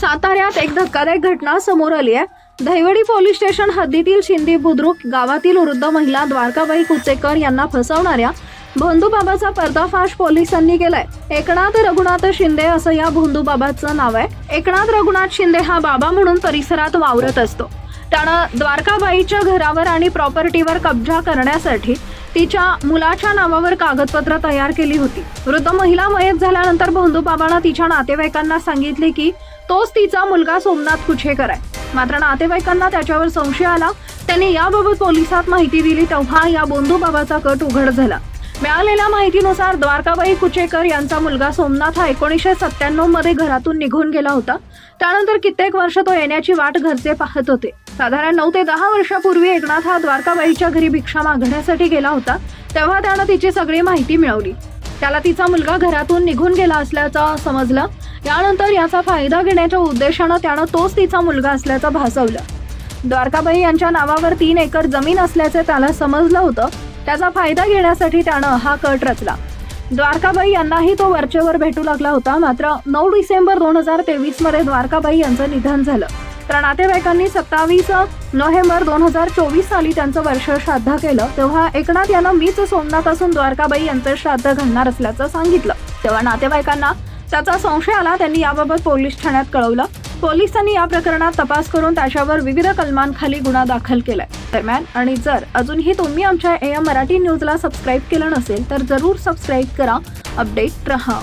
साताऱ्यात एक धक्कादायक घटना समोर आली आहे. दहिवडी पोलीस स्टेशन हद्दीतील शिंदे बुद्रुक गावातील वृद्ध महिला द्वारकाबाई कुचेकर यांना फसवणाऱ्या भोंदूबाबाचा पर्दाफाश पोलिसांनी केलाय. एकनाथ रघुनाथ शिंदे असं या भोंदूबाबाचं नाव आहे. एकनाथ रघुनाथ शिंदे हा बाबा म्हणून परिसरात वावरत असतो. त्यानं द्वारकाबाईच्या घरावर आणि प्रॉपर्टीवर कब्जा करण्यासाठी तिच्या मुलाच्या नावावर कागदपत्र तयार केली होती. वृद्ध महिला मयत झाल्यानंतर भोंदूबाबानं तिच्या नातेवाईकांना सांगितले की तोच तिचा मुलगा सोमनाथ कुछेकर आहे. मात्र नातेवाईकांना त्याच्यावर संशय आला. त्यांनी याबाबत पोलिसात माहिती दिली तेव्हा या बोंधूबाबाचा कट उघड झाला. मिळालेल्या माहितीनुसार द्वारकाबाई कुचेकर यांचा मुलगा सोमनाथ हा एकोणीसशे सत्त्याण्णवमध्ये घरातून निघून गेला होता. त्यानंतर कित्येक वर्ष तो येण्याची वाट घरचे पाहत होते. साधारण नऊ ते दहा वर्षापूर्वी एकनाथ हा द्वारकाबाईच्या घरी भिक्षा मागण्यासाठी गेला होता तेव्हा त्यानं तिची सगळी माहिती मिळवली. त्याला तिचा मुलगा घरातून निघून गेला असल्याचं समजलं. यानंतर याचा फायदा घेण्याच्या उद्देशानं त्यानं तोच तिचा मुलगा असल्याचं भासवलं. द्वारकाबाई यांच्या नावावर तीन एकर जमीन असल्याचे त्याला समजलं होतं. त्याचा फायदा घेण्यासाठी त्यानं हा कट रचला. द्वारकाबाई यांनाही तो वरचेवर भेटू लागला होता. मात्र नऊ डिसेंबर दोन हजार तेवीसमध्ये द्वारकाबाई यांचं निधन झालं. तर नातेवाईकांनी सत्तावीस नोव्हेंबर दोन हजार चोवीस साली त्यांचं वर्ष श्राद्ध केलं तेव्हा एकनाथ यानं मीच सोमनाथ असून द्वारकाबाई यांचं श्राद्ध घडणार असल्याचं सांगितलं. तेव्हा नातेवाईकांना त्याचा संशय आला त्यांनी याबाबत पोलीस ठाण्यात कळवलं. पोलिसांनी या प्रकरणात तपास करून त्याच्यावर विविध कलमांखाली गुन्हा दाखल केलाय. दरम्यान आणि जर अजूनही तुम्ही आमच्या ए एम मराठी न्यूजला सबस्क्राईब केलं नसेल तर जरूर सबस्क्राईब करा. अपडेट रहा.